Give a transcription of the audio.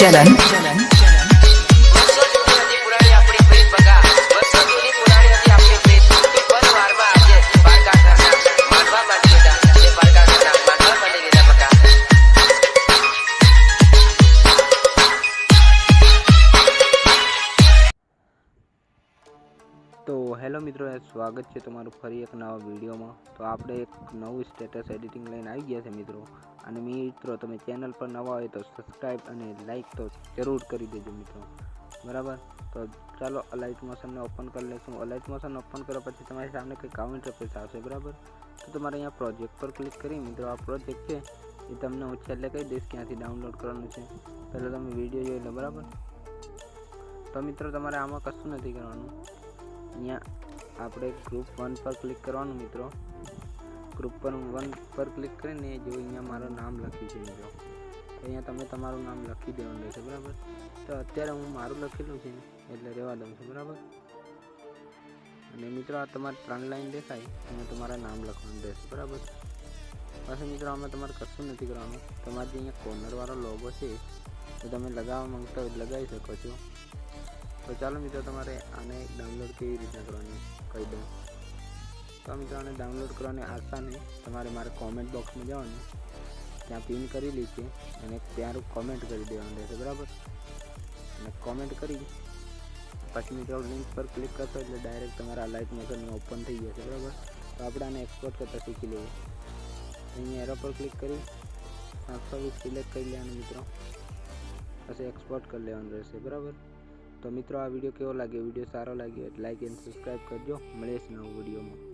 चलन हेलो मित्रों स्वागत है तरू फरी एक नवा विड में तो आप एक नव स्टेटस एडिटिंग लाइन आई गया है मित्रों અને મિત્રો તમે ચેનલ પર નવા હોય તો સબસ્ક્રાઈબ અને લાઇક તો જરૂર કરી દેજો મિત્રો બરાબર તો ચાલો અલાઇટ મોશનને ઓપન કરી લઈશું અલાઇટ મોશન ઓપન કર્યા પછી તમારી સામે કંઈ કાઉન્ટર પૈસા આવશે બરાબર તો તમારે અહીંયા પ્રોજેક્ટ પર ક્લિક કરી મિત્રો આ પ્રોજેક્ટ છે એ તમને હું છેલ્લે કહી દઈશ ક્યાંથી ડાઉનલોડ કરવાનું છે પહેલાં તમે વિડીયો જોઈ લો બરાબર તો મિત્રો તમારે આમાં કશું નથી કરવાનું અહીંયા આપણે ગ્રુપ વન પર ક્લિક કરવાનું મિત્રો ગ્રુપ પર વન પર ક્લિક કરીને જો અહીંયા મારું નામ લખ્યું છે મિત્રો અહીંયા તમે તમારું નામ લખી દેવાનું રહેશે બરાબર તો અત્યારે હું મારું લખેલું છે એટલે રહેવા દઉં છું બરાબર અને મિત્રો આ તમારે ત્રણ લાઈન દેખાય અને તમારા નામ લખવાનું રહેશે બરાબર પાછું મિત્રો અમે તમારે કશું નથી કરવાનું તમારે જે અહીંયા કોર્નરવાળો લોગો છે એ તમે લગાવવા માંગતા હોય લગાવી શકો છો તો ચાલો મિત્રો તમારે આને ડાઉનલોડ કેવી રીતે કરવાનું કહી દઉં તમેત્રાને ડાઉનલોડ કરવાને આસાની તમારા મારા કોમેન્ટ બોક્સ મે જાઓ ને ત્યાં પિન કરી લી છે અને એક તૈયાર કોમેન્ટ કરી દેવાને બરાબર અને કોમેન્ટ કરી પછી મેં જો લિંક પર ક્લિક કર તો એટલે ડાયરેક્ટ તમારા આલાઈટ મે તો ઓપન થઈ જશે બરાબર તો આપણે એક્સપોર્ટ કરતા શીખી લઈએ અહીં એરો પર ક્લિક કરી આ સબ સિલેક્ટ કરી લેવાનું મિત્રો પછી એક્સપોર્ટ કરી લેવાનું રહેશે બરાબર તો મિત્રો આ વિડિયો કેવો લાગ્યો વિડિયો સારું લાગ્યો તો લાઈક એન્ડ સબસ્ક્રાઇબ કરજો મળેશ ના વિડિયોમાં